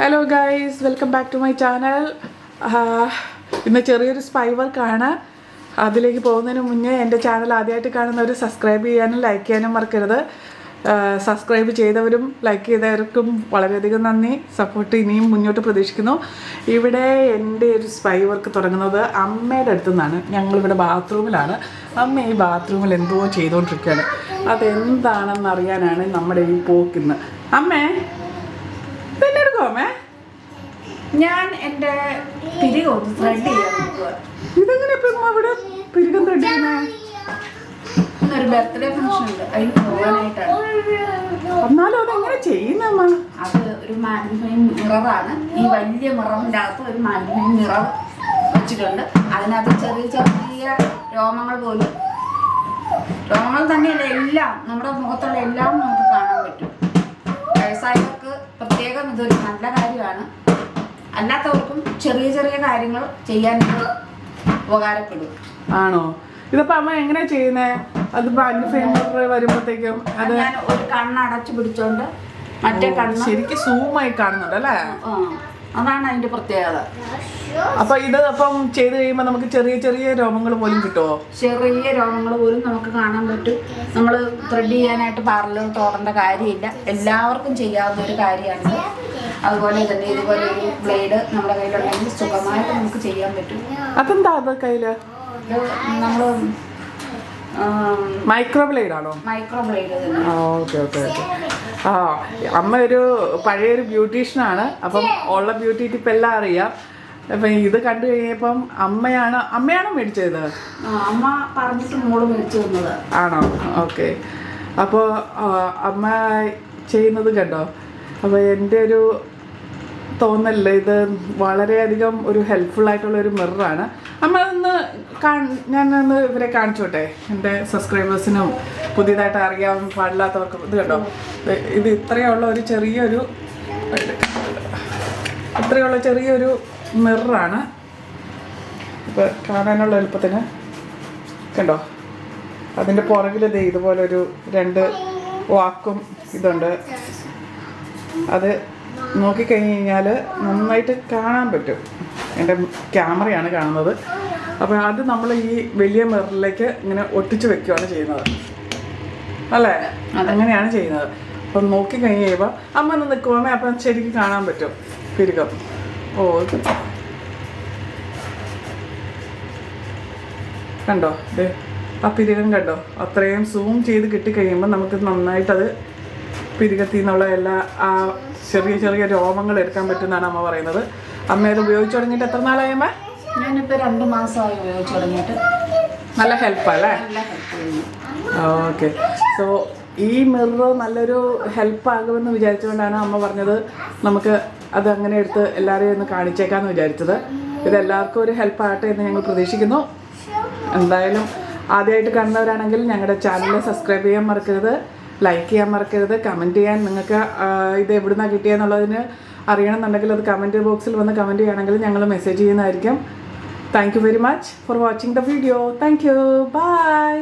Hello guys welcome back to my channel ഇന്ന് ചെറിയൊരു spy വർക്കാണ് അതിലേക്ക് പോകുന്നതിന് മുന്നേ എന്റെ ചാനൽ ആദ്യമായിട്ട് കാണുന്നവർ സബ്സ്ക്രൈബ് ചെയ്യാനും ലൈക്ക് ചെയ്യാനും മറക്കരുത്. സബ്സ്ക്രൈബ് ചെയ്തവരും ലൈക്ക് ചെയ്തവർക്കും വളരെയധികം നന്ദി. സപ്പോർട്ട് ഇനിയും മുന്നോട്ട് പ്രതീക്ഷിക്കുന്നു. ഇവിടെ എന്റെ ഒരു സ്പൈ വർക്ക് തുടങ്ങുന്നത് അമ്മയുടെ അടുത്തു നിന്നാണ് ഞങ്ങളിവിടെ ബാത്റൂമിലാണ് അമ്മ ഈ ബാത്റൂമിൽ എന്തോ ചെയ്തുകൊണ്ടിരിക്കുകയാണ് അതെന്താണെന്ന് അറിയാനാണ് നമ്മുടെ ഈ പോക്കിന്ന് അമ്മേ പിന്നെ ഞാൻ എന്റെ പിരി ഒന്ന് ത്രെഡ് ചെയ്യാൻ നോക്കുക ഇതെങ്ങനെ ഇപ്പൊ ഇവിടെ പിരികം തൊട്ടിരുന്നേ ഒരു ബർത്ത്ഡേ ഫംഗ്ഷൻ ഉണ്ട്. അതിന് പോകാനായിട്ടാണ് എന്നാലും അതെങ്ങനെ ചെയ്യുന്നമ്മ അത് ഒരു മാഗ്നിഫൈങ് മിററാണ്. ഈ വലിയ മിററിന്റെ അകത്ത് ഒരു മാഗ്നിഫൈങ് മിറർ വെച്ചിട്ടുണ്ട്. അതിനകത്ത് ചെറിയ ചെറിയ രോമങ്ങൾ പോലും. രോമങ്ങൾ തന്നെയല്ല എല്ലാം. നമ്മുടെ മുഖത്തുള്ള എല്ലാം അല്ലാത്തവർക്കും ചെറിയ ചെറിയ കാര്യങ്ങൾ ചെയ്യാൻ ഇത് ഉപകാരപ്പെടും. ആണോ? ഇതിപ്പോ അമ്മ എങ്ങനെയാ ചെയ്യുന്നേ? അത് വരുമ്പോഴത്തേക്കും അത് ഞാൻ ഒരു കണ്ണ് അടച്ചു പിടിച്ചോണ്ട് മറ്റേ കണ്ണ് ശരിക്കും സൂമായി കാണുന്നുണ്ട് അല്ലേ? അതാണ് അതിന്റെ പ്രത്യേകത. അപ്പൊ ഇത് അപ്പം ചെയ്ത് കഴിയുമ്പോ നമുക്ക് ചെറിയ ചെറിയ രോമങ്ങൾ പോലും കിട്ടുമോ ചെറിയ രോഗങ്ങൾ പോലും നമുക്ക് കാണാൻ പറ്റും. നമ്മൾ ത്രെഡ് ചെയ്യാനായിട്ട് പാർലർ തോറേണ്ട കാര്യമില്ല. എല്ലാവർക്കും ചെയ്യാവുന്ന ഒരു കാര്യമാണ്. അതുപോലെ തന്നെ ഇതുപോലെ ഒരു ബ്ലേഡ് നമ്മുടെ കയ്യിലുണ്ടെങ്കിൽ സുഖമായിട്ട് നമുക്ക് ചെയ്യാൻ പറ്റും. അതെന്താ അത് കയ്യിൽ? ഇത് നമ്മൾ മൈക്രോ ബ്ലേഡ് ആണോ? മൈക്രോ ബ്ലേഡ് തന്നെ. Okay okay okay. ആ അമ്മ ഒരു പഴയൊരു ബ്യൂട്ടീഷ്യനാണ് അപ്പം ഉള്ള ബ്യൂട്ടി ടിപ്പ് എല്ലാം അറിയാം. അപ്പൊ ഇത് കണ്ടു കഴിഞ്ഞപ്പം അമ്മയാണ് അമ്മയാണോ മേടിച്ചത്? അമ്മ പറഞ്ഞിട്ട് മോൾ മേടിച്ചു തന്നത്. ആണോ? ഓക്കെ. അപ്പോൾ അമ്മ ചെയ്യുന്നത് കണ്ടോ? അപ്പോൾ എന്റെ ഒരു തോന്നലില്ല ഇത് വളരെയധികം ഒരു ഹെൽപ്ഫുൾ ആയിട്ടുള്ള ഒരു മിററാണ് നമ്മളൊന്ന് ഒന്ന് ഞാനൊന്ന് ഇവരെ കാണിച്ചോട്ടെ? എന്റെ സബ്സ്ക്രൈബേഴ്സിനും പുതിയതായിട്ട് അറിയാൻ പാടില്ലാത്തവർക്കും ഇത് കണ്ടോ? ഇത് ഇത് ഇത്രയുള്ള ഒരു ചെറിയൊരു ഇത്രയുള്ള ചെറിയൊരു മിററാണ് ഇപ്പോൾ കാണാനുള്ള എളുപ്പത്തിന് കണ്ടോ? അതിന്റെ പുറകിൽ ദേ ഇതുപോലൊരു രണ്ട് വാക്കും ഇതുണ്ട്. അത് നോക്കിക്കഴിഞ്ഞ് കഴിഞ്ഞാൽ നന്നായിട്ട് കാണാൻ പറ്റും. എന്റെ ക്യാമറയാണ് കാണുന്നത്. അപ്പോൾ അത് നമ്മൾ ഈ വലിയ മിററിലേക്ക് ഇങ്ങനെ ഒട്ടിച്ച് വെക്കുകയാണ് ചെയ്യുന്നത്. അല്ലേ? അങ്ങനെയാണ് ചെയ്യുന്നത്. അപ്പം നോക്കിക്കഴിഞ്ഞ് കഴിയുമ്പോൾ അമ്മ ഒന്ന് നിൽക്കുമ്പോൾ അപ്പം ശരിക്കും കാണാൻ പറ്റും. പിരുക്കം ഓ കണ്ടോ? ഇത് ആ പിരികം കണ്ടോ? അത്രയും സൂം ചെയ്ത് കിട്ടിക്കഴിയുമ്പോൾ നമുക്ക് നന്നായിട്ടത് പിരികത്തിൽ നിന്നുള്ള എല്ലാ ആ ചെറിയ ചെറിയ രോമങ്ങൾ എടുക്കാൻ പറ്റുന്നതാണ് അമ്മ പറയുന്നത്. അമ്മ ഇത് ഉപയോഗിച്ച് തുടങ്ങിയിട്ട് എത്ര നാളായി അമ്മ? ഞാനിപ്പോൾ രണ്ട് മാസമായി ഉപയോഗിച്ച് തുടങ്ങിയിട്ട്. നല്ല ഹെൽപ്പല്ലേ ഓക്കെ. സോ ഈ മിറർ നല്ലൊരു ഹെൽപ്പാകുമെന്ന് വിചാരിച്ചുകൊണ്ടാണ് അമ്മ പറഞ്ഞത് നമുക്ക് അത് അങ്ങനെ എടുത്ത് എല്ലാവരെയും ഒന്ന് കാണിച്ചേക്കാന്ന് വിചാരിച്ചത്. ഇത് എല്ലാവർക്കും ഒരു ഹെൽപ്പാകട്ടെ എന്ന് ഞങ്ങൾ പ്രതീക്ഷിക്കുന്നു. എന്തായാലും ആദ്യമായിട്ട് കാണുന്നവരാണെങ്കിൽ ഞങ്ങളുടെ ചാനൽ സബ്സ്ക്രൈബ് ചെയ്യാൻ മറക്കരുത്. ലൈക്ക് ചെയ്യാൻ മറക്കരുത്. കമന്റ് ചെയ്യാൻ നിങ്ങൾക്ക് ഇത് എവിടുന്നാണ് കിട്ടിയെന്നുള്ളതിന് അറിയണമെന്നുണ്ടെങ്കിൽ അത് കമന്റ് ബോക്സിൽ വന്ന് കമന്റ് ചെയ്യുകയാണെങ്കിൽ ഞങ്ങൾ മെസ്സേജ് ചെയ്യുന്നതായിരിക്കും. Thank you very much for watching the video thank you bye